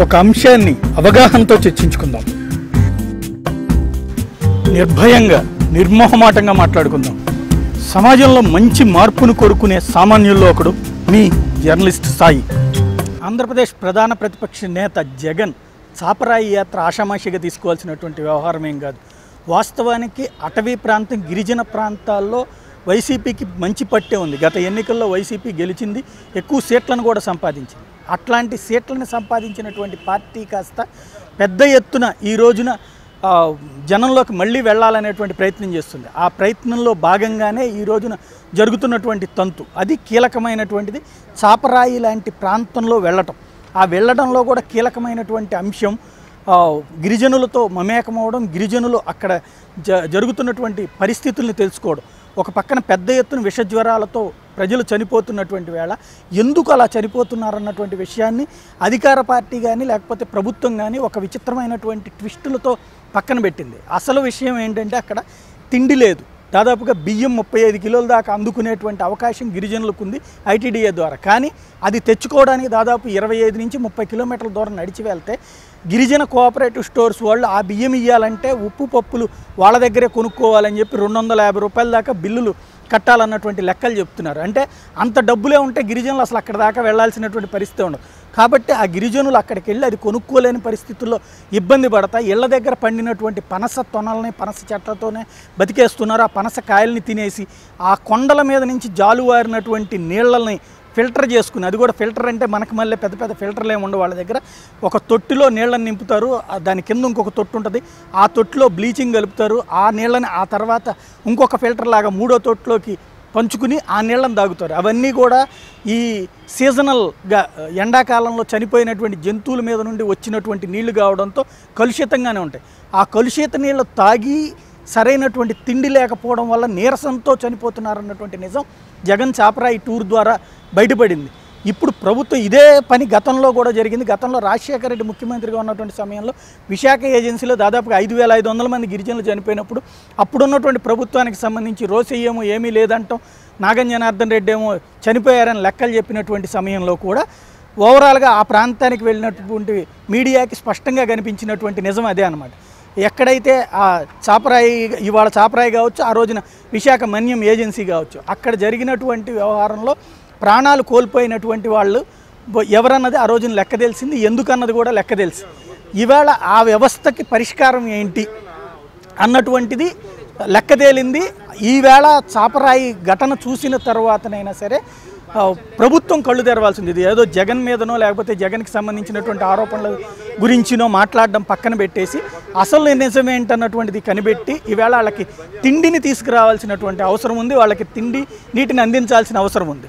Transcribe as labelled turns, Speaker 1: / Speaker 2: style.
Speaker 1: ఒక అంశాన్ని అవగాహనతో చర్చించుకుందాం. నిర్భయంగా నిర్మోహమాటంగా మాట్లాడుకుందాం. సమాజంలో మంచి మార్పును కోరుకునే సామాన్యుల్లో ఒకడు మీ జర్నలిస్ట్ సాయి. ఆంధ్రప్రదేశ్ ప్రధాన ప్రతిపక్ష నేత జగన్ చాపరాయి యాత్ర ఆషామాషిగా తీసుకోవాల్సినటువంటి వ్యవహారం ఏం కాదు. వాస్తవానికి అటవీ ప్రాంతం గిరిజన ప్రాంతాల్లో వైసీపీకి మంచి పట్టే ఉంది. గత ఎన్నికల్లో వైసీపీ గెలిచింది ఎక్కువ సీట్లను కూడా సంపాదించింది. అట్లాంటి సీట్లను సంపాదించినటువంటి పార్టీ కాస్త పెద్ద ఎత్తున ఈ రోజున జనంలోకి మళ్ళీ వెళ్ళాలనేటువంటి ప్రయత్నం చేస్తుంది. ఆ ప్రయత్నంలో భాగంగానే ఈ రోజున జరుగుతున్నటువంటి తంతు. అది కీలకమైనటువంటిది. చాపరాయి లాంటి ప్రాంతంలో వెళ్ళటం. ఆ వెళ్ళడంలో కూడా కీలకమైనటువంటి అంశం గిరిజనులతో మమేకమవడం గిరిజనులు అక్కడ జ జరుగుతున్నటువంటి పరిస్థితుల్ని తెలుసుకోవడం. ఒక పక్కన పెద్ద ఎత్తున విషజ్వరాలతో ప్రజలు చనిపోతున్నటువంటి వేళ ఎందుకు అలా చనిపోతున్నారన్నటువంటి విషయాన్ని అధికార పార్టీ కానీ లేకపోతే ప్రభుత్వం కానీ ఒక విచిత్రమైనటువంటి ట్విస్టులతో పక్కన పెట్టింది. అసలు విషయం ఏంటంటే అక్కడ తిండి లేదు. దాదాపుగా బియ్యం ముప్పై ఐదు కిలోల దాకా అందుకునేటువంటి అవకాశం గిరిజనులకు ఉంది ఐటీడీఏ ద్వారా. కానీ అది తెచ్చుకోవడానికి దాదాపు ఇరవై ఐదు నుంచి ముప్పై కిలోమీటర్ల దూరం నడిచి వెళ్తే గిరిజన కోఆపరేటివ్ స్టోర్స్ వాళ్ళు ఆ బియ్యం ఇవ్వాలంటే ఉప్పు పప్పులు వాళ్ళ దగ్గరే కొనుక్కోవాలని చెప్పి రెండు వందల యాభై రూపాయల దాకా బిల్లులు కట్టాలన్నటువంటి లెక్కలు చెప్తున్నారు. అంటే అంత డబ్బులే ఉంటే గిరిజనులు అసలు అక్కడ దాకా వెళ్ళాల్సినటువంటి పరిస్థితి ఉండదు. కాబట్టి ఆ గిరిజనులు అక్కడికి వెళ్ళి అది కొనుక్కోలేని పరిస్థితుల్లో ఇబ్బంది పడతాయి. ఇళ్ళ దగ్గర పండినటువంటి పనస తొనల్ని పనస చెట్లతోనే బతికేస్తున్నారు. ఆ పనస కాయల్ని తినేసి ఆ కొండల మీద నుంచి జాలువారినటువంటి నీళ్ళని ఫిల్టర్ చేసుకుని అది కూడా ఫిల్టర్ అంటే మనకు మళ్ళీ పెద్ద పెద్ద ఫిల్టర్లు ఏమి ఉండవు వాళ్ళ దగ్గర. ఒక తొట్టిలో నీళ్ళని నింపుతారు దాని కింద ఇంకొక తొట్టు ఉంటుంది. ఆ తొట్టిలో బ్లీచింగ్ కలుపుతారు ఆ నీళ్ళని ఆ తర్వాత ఇంకొక ఫిల్టర్ లాగా మూడో తొట్టులోకి పంచుకుని ఆ నీళ్ళని తాగుతారు. అవన్నీ కూడా ఈ సీజనల్గా ఎండాకాలంలో చనిపోయినటువంటి జంతువుల మీద నుండి వచ్చినటువంటి నీళ్ళు కావడంతో కలుషితంగానే ఉంటాయి. ఆ కలుషిత నీళ్ళు తాగి సరైనటువంటి తిండి లేకపోవడం వల్ల నీరసంతో చనిపోతున్నారన్నటువంటి నిజం జగన్ చాపరాయి టూర్ ద్వారా బయటపడింది. ఇప్పుడు ప్రభుత్వం ఇదే పని గతంలో కూడా జరిగింది. గతంలో రాజశేఖర రెడ్డి ముఖ్యమంత్రిగా ఉన్నటువంటి సమయంలో విశాఖ ఏజెన్సీలో దాదాపుగా ఐదు వేల ఐదు వందల మంది గిరిజనులు చనిపోయినప్పుడు అప్పుడున్నటువంటి ప్రభుత్వానికి సంబంధించి రోసయ్యేమో ఏమీ లేదంటాం నాగంజనార్దన్ రెడ్డి ఏమో చనిపోయారని లెక్కలు చెప్పినటువంటి సమయంలో కూడా ఓవరాల్గా ఆ ప్రాంతానికి వెళ్ళినటువంటి మీడియాకి స్పష్టంగా కనిపించినటువంటి నిజం అదే అనమాట ఎక్కడైతే ఆ చాపరాయి ఇవాళ చాపరాయి కావచ్చు ఆ రోజున విశాఖ మన్యం ఏజెన్సీ కావచ్చు అక్కడ జరిగినటువంటి వ్యవహారంలో ప్రాణాలు కోల్పోయినటువంటి వాళ్ళు ఎవరన్నది ఆ రోజున లెక్క తెలిసింది ఎందుకన్నది కూడా లెక్క తెలిసి. ఇవాళ ఆ వ్యవస్థకి పరిష్కారం ఏంటి అన్నటువంటిది లెక్క తేలింది. ఈవేళ చాపరాయి ఘటన చూసిన తర్వాతనైనా సరే ప్రభుత్వం కళ్ళు తెరవాల్సింది. ఇది ఏదో జగన్ మీదనో లేకపోతే జగన్కి సంబంధించినటువంటి ఆరోపణల గురించినో మాట్లాడడం పక్కన పెట్టేసి అసలు నిజమేంటన్నటువంటిది కనిపెట్టి ఈవేళ వాళ్ళకి తిండిని తీసుకురావాల్సినటువంటి అవసరం ఉంది. వాళ్ళకి తిండి నీటిని అందించాల్సిన అవసరం ఉంది.